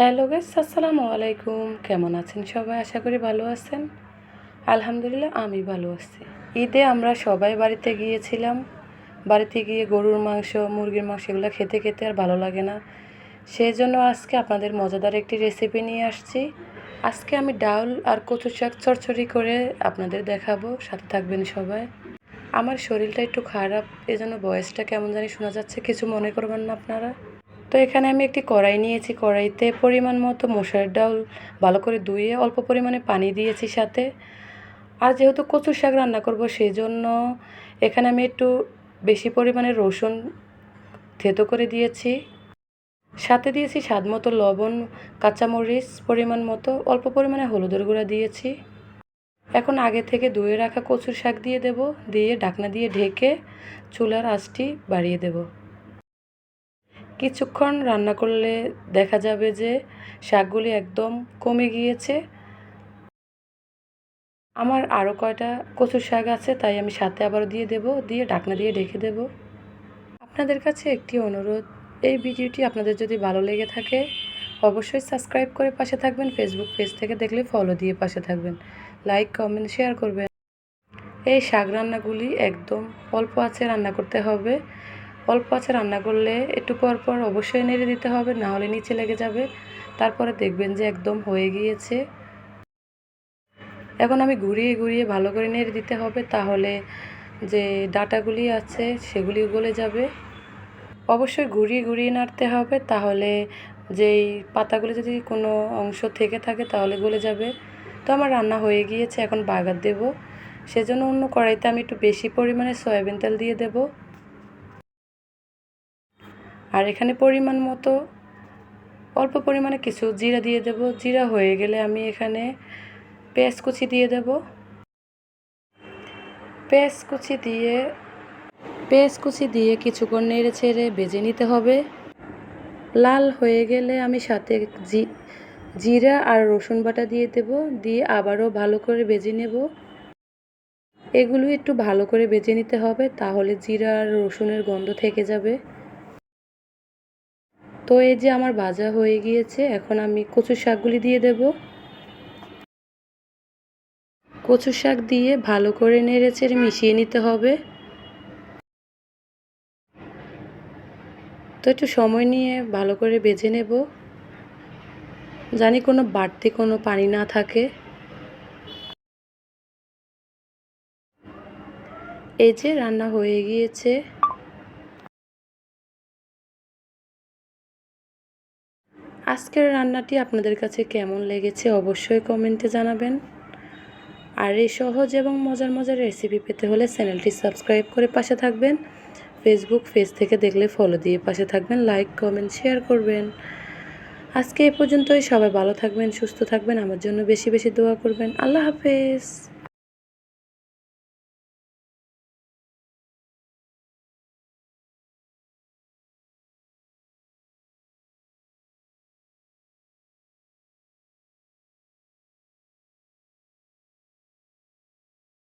Hello guess আসসালামু আলাইকুম। কেমন আছেন সবাই? আশা করি ভালো আছেন। আলহামদুলিল্লাহ, আমি ভালো আছি। ঈদে আমরা সবাই বাড়িতে গিয়েছিলাম। বাড়িতে গিয়ে গরুর মাংস, মুরগির মাংস এগুলো খেতে খেতে আর ভালো লাগে না। সেই জন্য আজকে আপনাদের মজাদার একটি রেসিপি নিয়ে আসছি। আজকে আমি ডাউল আর কচু শাক চচ্চড়ি করে আপনাদের দেখাবো। সাথে থাকবেন সবাই। আমার শরীরটা একটু খারাপ, এজন্য বয়সটা কেমন জানি শোনা যাচ্ছে, কিছু মনে করবেন না আপনারা। তো এখানে আমি একটি কড়াই নিয়েছি। কড়াইতে পরিমাণ মতো মশার ডাল ভালো করে ধুয়ে অল্প পরিমাণে পানি দিয়েছি সাথে। আর যেহেতু কচুর শাক রান্না করব সেই জন্য এখানে আমি একটু বেশি পরিমাণে রসুন থেতো করে দিয়েছি। সাথে দিয়েছি স্বাদ মতো লবণ, কাঁচামরিচ পরিমাণ মতো, অল্প পরিমাণে হলুদের গুঁড়া দিয়েছি। এখন আগে থেকে ধুয়ে রাখা কচুর শাক দিয়ে দেব। দিয়ে ঢাকনা দিয়ে ঢেকে চুলার আঁচটি বাড়িয়ে দেব। কিছুক্ষণ রান্না করলে দেখা যাবে যে শাকগুলি একদম কমে গিয়েছে। আমার আরও কয়টা কচুর শাক আছে, তাই আমি সাথে আবার দিয়ে দেব, দিয়ে ঢাকনা দিয়ে ঢেকে দেব। আপনাদের কাছে একটি অনুরোধ, এই ভিডিওটি আপনাদের যদি ভালো লেগে থাকে, অবশ্যই সাবস্ক্রাইব করে পাশে থাকবেন ফেসবুক পেজ থেকে দেখলে ফলো দিয়ে পাশে থাকবেন। লাইক কমেন্ট শেয়ার করবেন। এই শাক রান্নাগুলি একদম অল্প আছে, রান্না করতে হবে। অল্প আছে রান্না করলে একটু পর পর অবশ্যই নেড়ে দিতে হবে, না হলে নিচে লেগে যাবে। তারপরে দেখবেন যে একদম হয়ে গিয়েছে। এখন আমি ঘুরিয়ে ঘুরিয়ে ভালো করে নেড়ে দিতে হবে, তাহলে যে ডাটাগুলি আছে সেগুলি গলে যাবে। অবশ্যই ঘুরিয়ে ঘুরিয়ে নাড়তে হবে, তাহলে যেই পাতাগুলি যদি কোনো অংশ থেকে থাকে তাহলে গলে যাবে। তো আমার রান্না হয়ে গিয়েছে, এখন বাগার দেব। সেজন্য অন্য কড়াইতে আমি একটু বেশি পরিমাণে সয়াবিন তেল দিয়ে দেব। আর এখানে পরিমাণ মতো, অল্প পরিমাণে কিছু জিরা দিয়ে দেব। জিরা হয়ে গেলে আমি এখানে পেঁয়াজ কুচি দিয়ে দেব। পেঁয়াজ কুচি দিয়ে, পেঁয়াজ কুচি দিয়ে কিছুক্ষণ নেড়ে ছেড়ে বেজে নিতে হবে। লাল হয়ে গেলে আমি সাথে জি, জিরা আর রসুন বাটা দিয়ে দেব। দিয়ে আবারও ভালো করে বেজে নেব। এগুলো একটু ভালো করে বেজে নিতে হবে, তাহলে জিরা আর রসুনের গন্ধ থেকে যাবে। তো এই যে আমার ভাজা হয়ে গিয়েছে, এখন আমি কচু শাকগুলি দিয়ে দেব। কচু শাক দিয়ে ভালো করে নেড়ে চেড়ে মিশিয়ে নিতে হবে। তো একটু সময় নিয়ে ভালো করে বেজে নেব। জানি কোনো বাড়তি কোনো পানি না থাকে। এই যে রান্না হয়ে গিয়েছে। আজকের রান্নাটি আপনাদের কাছে কেমন লেগেছে অবশ্যই কমেন্টে জানাবেন। আর এই সহজ এবং মজার মজার রেসিপি পেতে হলে চ্যানেলটি সাবস্ক্রাইব করে পাশে থাকবেন। ফেসবুক পেজ থেকে দেখলে ফলো দিয়ে পাশে থাকবেন লাইক কমেন্ট শেয়ার করবেন। আজকে এ পর্যন্তই, সবাই ভালো থাকবেন, সুস্থ থাকবেন, আমার জন্য বেশি বেশি দোয়া করবেন। আল্লাহ হাফেজ।